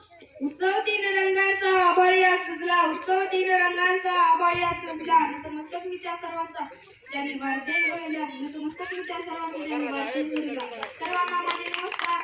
उत्सव तीन रंगांचा आभाळी सुजला उत्सव तीन रंगांचा आभाळी सुजला नतमस्तक विचार सर्वांचा. ज्यांनी भारतीय घडवल्या नतमस्तक विचार सर्वांचा. ज्यांनी भारतीय घडवला सर्वांना माझे नमस्कार.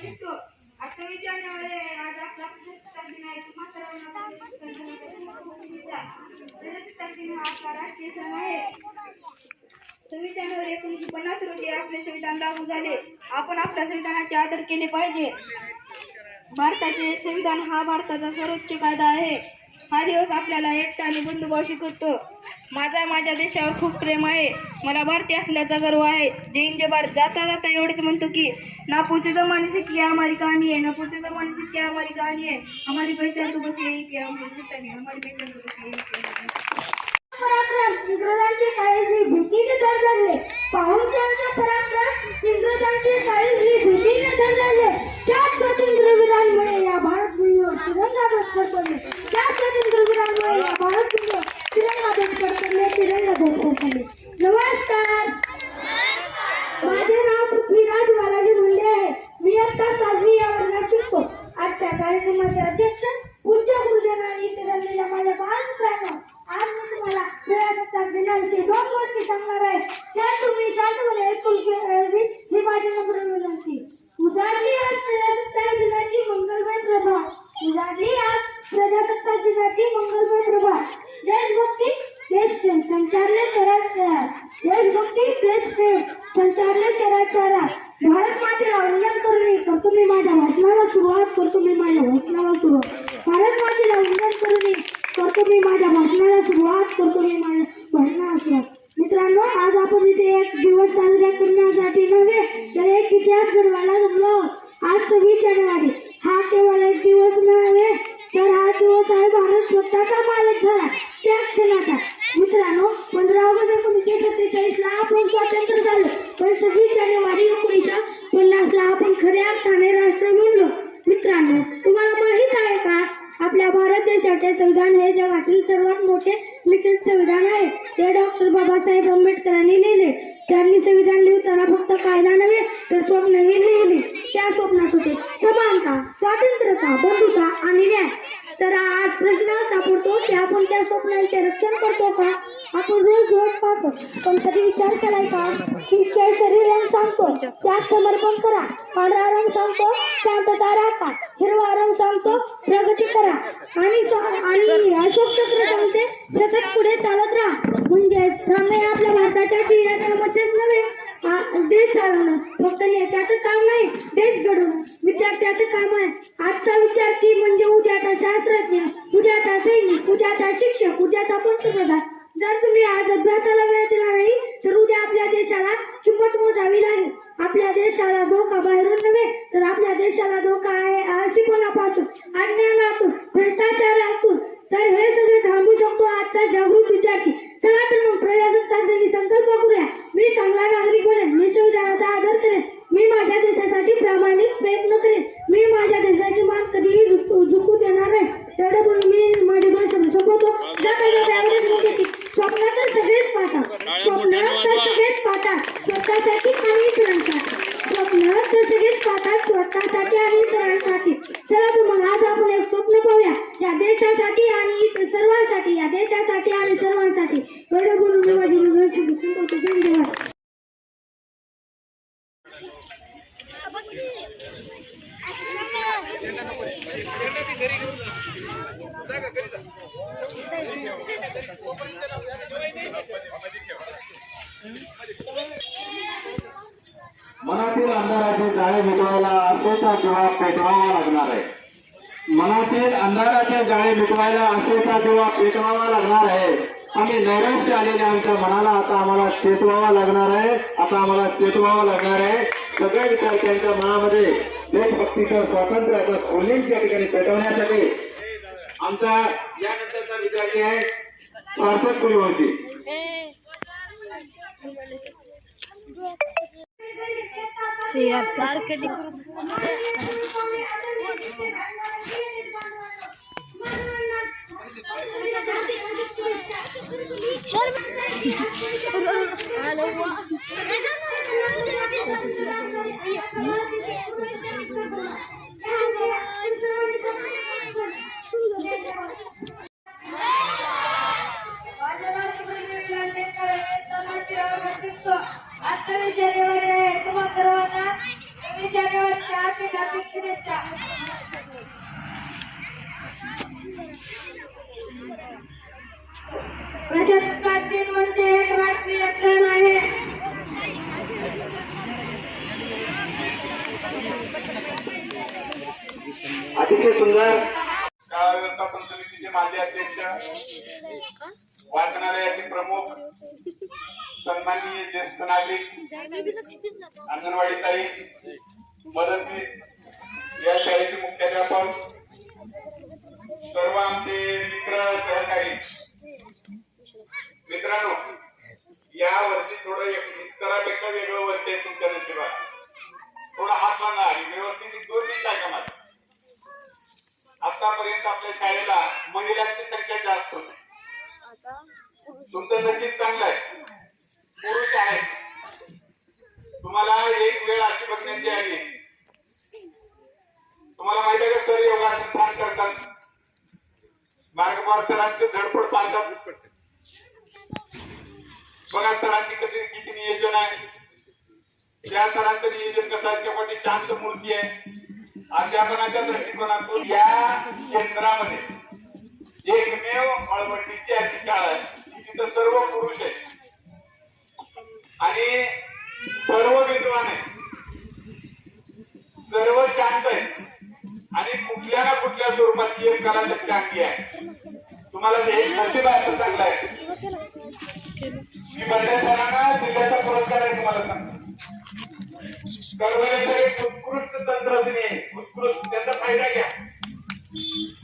शिकतो आज आपला दिन आहे तुम्हा सर्वांना दिन हा आपला राष्ट्रीय सण आहे सव्वीस जानेवारी एकोणीसशे पन्नास रोजी आपले संविधान लागू झाले. आपण आपल्या संविधानाचे आदर केले पाहिजे. भारताचे संविधान हा भारताचा सर्वोच्च कायदा आहे. हा दिवस आपल्याला एकता आणि बंधुभाव शिकवतो माझा माझ्या देशावर खूप प्रेम आहे. मला भारतीय असल्याचा गर्व आहे. जय हिंद जय भारत. जाता जाता एवढेच म्हणतो की ना पूछे जमाने से क्या हमारी कहानी है ना पूछे जमाने से क्या हमारी कहानी है हमारी पहचान तो बस यही हमारी पहचान तो बस यही पराक्रम. इंग्रजांचे काळजी भीतीने धरले पाहुणचाराचा पराक्रम. इंग्रजांचे काळजी भीतीने धरले त्याच स्वतंत्र या भारत भूमीवर तिरंगा ध्वज पडले त्याच स्वतंत्र या भारत भूमीवर तिरंगा ध्वज पडले तिरंगा ध्वज पडले नमस्कार माझे नाव पृथ्वीराज बालाजी मुंडे आहे मी आता सातवी या वर्गात शिकतो आजच्या कार्यक्रमाचे अध्यक्ष पूज्य गुरुजनांनी फिरवलेल्या माझ्या बाळांचा आज मी तुम्हाला प्रजासत्ताक दिनाविषयी दोन गोष्टी सांगणार आहे त्या तुम्ही शांतपणे ऐकून घ्यावी ही माझी नम्र विनंती उजाडली आज प्रजासत्ताक दिनाची मंगलमय प्रभा उजाडली आज प्रजासत्ताक दिनाची मंगलमय प्रभा देशभक्ती देशप्रेम संचारले चराचरा देशभक्ती देशप्रेम संचारले चराचरा भारत मातेला वंदन करून करतो मी माझ्या भाषणाला सुरुवात करतो मी माझ्या भाषणाला सुरुवात भारत मातेला वंदन करून करतो मी माझ्या भाषणाला सुरुवात करतो मी माझ्या भाषणाला सुरुवात मित्रांनो आज आपण इथे एक दिवस साजरा करण्यासाठी नव्हे तर एक इतिहास घडवायला जमलो आहोत. आज सव्वीस जानेवारी हा केवळ एक दिवस नव्हे तर हा दिवस आहे भारत स्वतःचा मालक झाला त्या क्षणाचा मित्रांनो पंधरा ऑगस्ट एकोणीसशे सत्तेचाळीस ला आपण स्वातंत्र्य झालो पण सव्वीस जानेवारी एकोणीसशे पन्नास ला आपण खऱ्या अर्थाने राष्ट्र बनलो मित्रांनो तुम्हाला माहीत आहे का आपल्या भारत देशाचे संविधान हे जगातील सर्वात मोठे लिखित संविधान आहे ते डॉक्टर बाबासाहेब आंबेडकरांनी लिहिले. त्यांनी संविधान लिहिताना फक्त कायदा नव्हे तर स्वप्नही लिहिले. त्या स्वप्नात होते समानता स्वातंत्र्यता बंधुता आणि न्याय. तर आज प्रश्न असा पडतो की आपण त्या स्वप्नांचे रक्षण करतो का? आपण रोज रोज पाहतो. पण कधी विचार केलाय का? सांगतो. त्यात समर्पण करा. पांढरा रंग सांगतो. शांतता राखा. हिरवा रंग सांगतो. प्रगती करा. आणि आणि अशोक चक्र सांगते. सतत पुढे चालत राहा. म्हणजे थांबणे आपल्या भारताच्या जिल्ह्यामध्येच नव्हे. देश चालवणं. फक्त नेत्याचं काम नाही देश घडवणं. विद्यार्थ्याचं काम आहे. आजचा विद्यार्थी म्हणजे उद्याचा शास्त्रज्ञ उद्याचा सैनिक उद्याचा शिक्षक उद्याचा पंतप्रधान. जर तुम्ही आज अभ्यासाला वेळ दिला नाही तर उद्या आपल्या देशाला किंमत मोजावी लागेल. आपल्या देशाला धोका बाहेरून नव्हे तर आपल्या देशाला धोका आहे आळशीपणापासून अज्ञानातून भ्रष्टाचारातून. तर हे सगळे थांबू शकतो आजचा जागृत विद्यार्थी. चला तर मग प्रजासत्ताक दिनी संकल्प करूया. मी चांगला नागरिक बनेन मी संविधानाचा आदर करेन. मी माझ्या देशासाठी प्रामाणिक प्रयत्न करेन मी माझ्या देशाची मान कधीही झुकू झुकू देणार नाही तेवढं बोलून मी माझी भाषण संपवतो ज्या काही लोकं यावेळेस म्हणते की स्वप्न तर सगळेच पाहतात स्वप्न तर सगळेच पाहतात स्वतःसाठी आणि इतरांसाठी स्वप्न तर सगळेच पाहतात स्वतःसाठी आणि इतरांसाठी चला तर मग आज आपण एक स्वप्न पाहूया या देशासाठी आणि इतर सर्वांसाठी या देशासाठी आणि सर्वांसाठी. एवढं बोलून मी माझी निवडणुकी संपवतो धन्यवाद मनातील अंधाराचे जाळे मिटवायला अशोचा किंवा पेटवावा लागणार आहे? मनातील अंधाराचे जाळे मिटवायला अशोचा दिवा पेटवावा लागणार आहे. आणि नैराश्य आलेल्या आमच्या मनाला. आता आम्हाला चेतवावा लागणार आहे. आता आम्हाला चेतवावा लागणार आहे. सगळ्या त्यांच्या मनामध्ये. देशभक्तीचं स्वातंत्र्याचं स्फोलिंग त्या ठिकाणी पेटवण्यासाठी. आमचा यानंतरचा विद्यार्थी आहे सार्थक कुलवंशी. यार सारखं Sir, या समाजाचे पूर्ण विकास करा. त्यामुळे समाजाचा माझ्या राष्ट्रपती आंबेडकर हे समाजसेवा व्यक्तित्व आजच्या शनिवारी आहे तुम्हा सर्वांना सव्वीस जानेवारीच्या हार्दिक हार्दिक शुभेच्छा प्रजासत्ताक दिन म्हणजे एक राष्ट्रीय सण आहे अतिशय सुंदर. शाळा व्यवस्थापन समितीचे माजी अध्यक्ष वाचनालयाचे प्रमुख सन्माननीय ज्येष्ठ नागरिक अंगणवाडी ताई मदतनीस या शाळेचे मुख्याध्यापक सर्व आमचे मित्र सहकारी मित्रांनो या वर्षी थोडं एक- इतरापेक्षा वेगळं वर्ष आहे तुमच्या नशिबात थोडा हात बांधा आणि व्यवस्थित एक दोन मिनिट ऐका माझं. आतापर्यंत आपल्या शाळेला महिलांची संख्या जास्त होती तुमचं नशीब चांगलं आहे पुरुष आहेत तुम्हाला एक वेळ अशी आहे तुम्हाला माहिती आहे का सर योगासन छान करतात? मार्गपार सरांचे धडपड पाहतात. बघा सरांची कधी किती नियोजन आहे. त्या सरांचं नियोजन कसं आहे तेव्हा ती शांत मूर्ती आहे. अध्यापनाच्या दृष्टिकोनातून या केंद्रामध्ये एकमेव मळवटीची अशी शाळा आहे. तिथं सर्व पुरुष आहेत. आणि सर्व विद्वान आहेत सर्व शांत आहे. आणि कुठल्या ना कुठल्या स्वरूपाची एक कला टक्के आहे. तुम्हाला हे नशीब आहे असं चांगलं आहे. मी बऱ्याच जणांना जिल्ह्याचा पुरस्कार आहे तुम्हाला सांगतो. कळवण्याचं एक उत्कृष्ट तंत्रज्ञ आहे उत्कृष्ट त्याचा फायदा घ्या.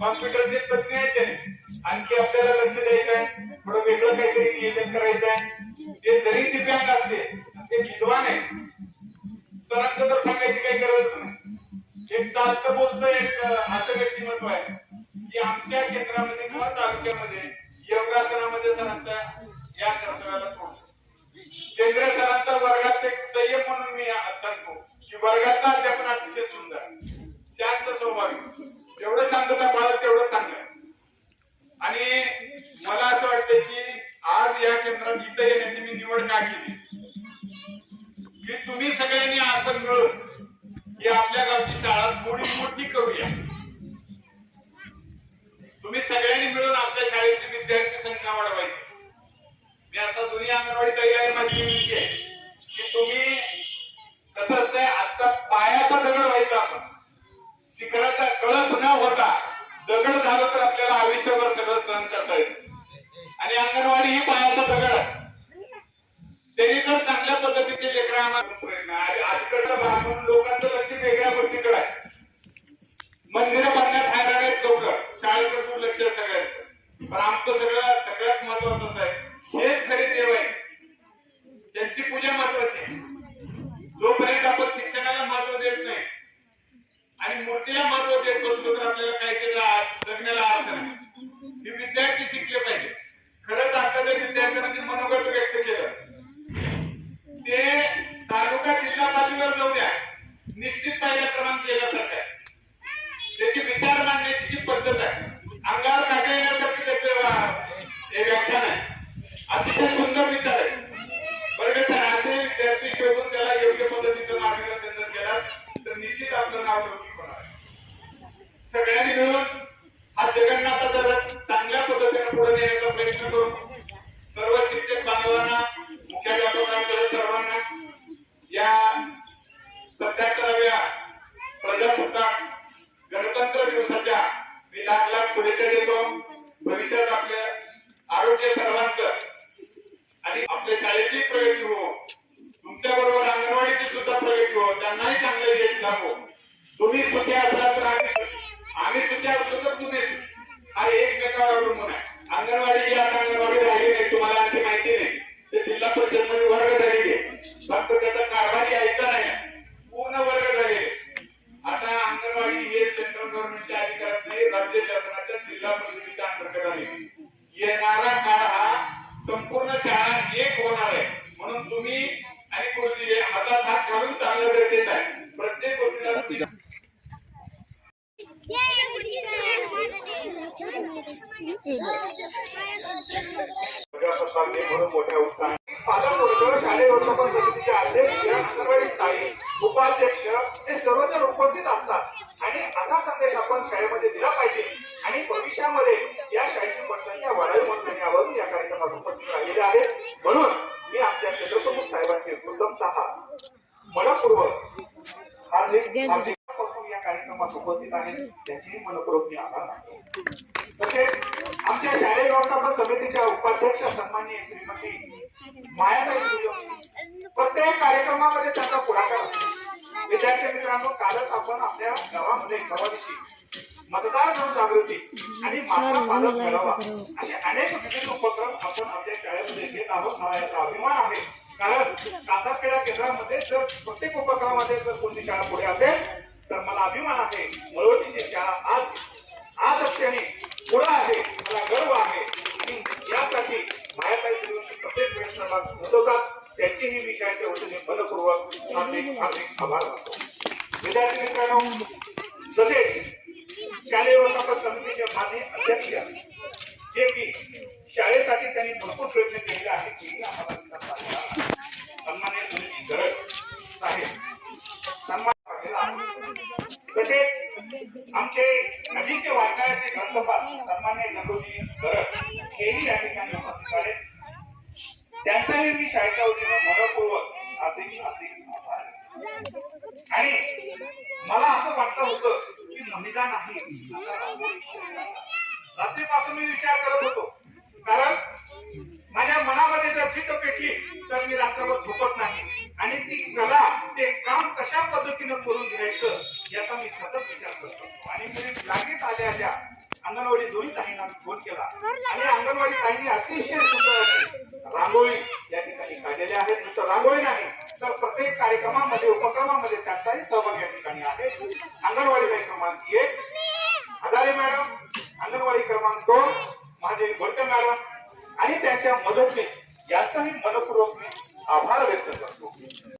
कॉम्प्युटरचे तज्ञ आहेत आणखी आपल्याला लक्ष द्यायचं आहे. थोडं वेगळं काहीतरी नियोजन करायचं आहे. ते जरी दिव्यांग असले ते विद्वान आहे सरांचं तर सांगायची काही गरज नाही. एक चालतं बोलतं एक असं व्यक्तिमत्व आहे. की आमच्या क्षेत्रामध्ये किंवा तालुक्यामध्ये योगासनामध्ये सरांच्या या कर्तव्याला तोडलं केंद्र सरांचा वर्गात एक संयम म्हणून मी सांगतो की वर्गातला अध्यापन अतिशय सुंदर शांत स्वाभाविक जेवढं शांतता पाळत तेवढं चांगलं आहे. आणि मला असं वाटतं की आज या केंद्रात इथं येण्याची मी निवड का केली? की तुम्ही सगळ्यांनी आपण मिळून की आपल्या गावची शाळा थोडी मोठी करूया. तुम्ही सगळ्यांनी मिळून आपल्या शाळेची विद्यार्थी संख्या वाढवायची. मी आता जुनी अंगणवाडी तयारी माझी विनंती आहे. की तुम्ही कसं असतंय आजचा पायाचा दगड व्हायचा आपण. शिखराचा कळस न होता. दगड झालं तर आपल्याला आयुष्यभर सगळं सहन करता येईल आणि अंगणवाडी ही पायाचा दगड आहे. त्यांनी जर चांगल्या पद्धतीचे लेकरं आम्हाला प्रयत्न भाग म्हणून लोकांचं वेगळ्या गोष्टीकडे आहे. मंदिर बांधण्यात हायराण आहेत लोक शाळेकडे दुर्लक्ष आहे सगळ्यांचं पण आमचं सगळं सगळ्यात महत्वाचं असं आहे हेच खरे देव आहे त्यांची पूजा महत्वाची आहे जोपर्यंत आपण शिक्षणाला महत्त्व देत नाही आणि मूर्तीला महत्त्व देत बसलो तर आपल्याला काही काही जगण्याला अर्थ नाही हे विद्यार्थी शिकले पाहिजे खरंच आता जर विद्यार्थ्यांनी मनोगत व्यक्त केलं ते तालुका जिल्हा पातळीवर जाऊ द्या निश्चित पहिला क्रमांक केल्यासारखं आहे त्याची विचार मांडण्याची जी पद्धत आहे अंगावर काटा येण्यासाठी त्याचे वा- हे व्याख्यान आहे अतिशय सुंदर विचार आहे बरं का सर असे विद्यार्थी शोधून त्याला योग्य पद्धतीचं मार्गदर्शन जर केलं तर निश्चित आपलं नाव लौकिक होणार सगळ्यांनी हा जगन्नाथ दर चांगल्या पद्धतीने पुढे नेण्याचा प्रयत्न करू सर्व शिक्षक बांधवांना मुख्याध्यापकांसह सर्वांना या सत्याहत्तराव्या प्रजासत्ताक गणतंत्र दिवसाच्या मी लाख लाख शुभेच्छा देतो. भविष्यात आपल्या आरोग्य सर्वांचं आणि आपल्या शाळेची प्रगती हो. तुमच्या बरोबर अंगणवाडीची सुद्धा प्रगती हो. त्यांनाही चांगलं यश लागो तुम्ही सुखी असाल तर आम्ही आम्ही सुद्धा असलो तर तुम्ही हा एकमेकावर अवलंबून आहे. अंगणवाडी जी आता अंगणवाडी राहिली नाही तुम्हाला आणखी माहिती नाही. ते जिल्हा परिषदमध्ये वर्ग झालेली आहे. फक्त त्याचा कारभार ऐकता नाही. प्रजासत्ताक म्हणून मोठ्या उत्साहाने. पालक वर्ग शालेय व्यवस्थापन समितीचे अध्यक्ष अंगणवाडी स्थायी उपाध्यक्ष हे सर्वजण उपस्थित असतात. आणि असा संदेश आपण शाळेमध्ये दिला पाहिजे. आणि भविष्यामध्ये या शाळेची पसंती वाढावी म्हणून यावर या कार्यक्रमात उपस्थित राहिलेले आहेत. म्हणून मी आमच्या केंद्रप्रमुख साहेबांचे उत्तमतः मनपूर्वक हार्दिक हार्दिक कार्यक्रमात उपस्थित आहेत त्यांचेही मनपूर्वक मी आभार मानतो. तसेच आमच्या शालेय व्यवस्थापन समितीच्या उपाध्यक्ष सन्माननीय श्रीमती सूर्यवंशी प्रत्येक कार्यक्रमामध्ये त्यांचा पुढाकार असतो. विद्यार्थी मित्रांनो कालच आपण आपल्या गावामध्ये गावाविषयी मतदार जनजागृती आणि पालक मेळावा असे अनेक विविध उपक्रम आपण आपल्या शाळेमध्ये घेत आहोत. मला याचा अभिमान आहे. कारण कासारखेडा केंद्रामध्ये जर प्रत्येक उपक्रमामध्ये जर कोणती शाळा पुढे असेल तर मला अभिमान आहे मळवटीची शाळा आज आज क्षणी पुढे आहे मला गर्व आहे. आणि यासाठी माझ्यासाठी प्रत्येक वेळेस सहभाग नोंदवतात. त्यांचेही मी काय त्या वतीने मनपूर्वक हार्दिक हार्दिक आभार मानतो. विद्यार्थी मित्रांनो तसेच शालेय व्यवस्थापन समितीचे माजी अध्यक्ष जे की शाळेसाठी त्यांनी भरपूर प्रयत्न केलेले आहेत. मनपूर्वक आणि मला असं वाटत होतं की महिला नाही. रात्रीपासून मी विचार करत होतो. कारण माझ्या मनामध्ये जर चित्त पेटली तर मी रात्रभर झोपत नाही. आणि ती कला ते काम कशा पद्धतीनं करून घ्यायचं याचा मी सतत विचार करतो आणि मी लागेच आल्या आल्या अंगणवाडी दोन्ही ताईंना फोन केला. आणि अंगणवाडी ताईंनी अतिशय सुंदर रांगोळी या ठिकाणी काढलेल्या आहेत. नुसतं रांगोळी नाही तर प्रत्येक कार्यक्रमामध्ये उपक्रमामध्ये त्यांचाही सहभाग या ठिकाणी आहे. अंगणवाडी ताई क्रमांक एक हजारे मॅडम अंगणवाडी क्रमांक दोन माझे गोटे मॅडम. आणि त्यांच्या मदतीने यांचाही मनपूर्वक मी आभार व्यक्त करतो.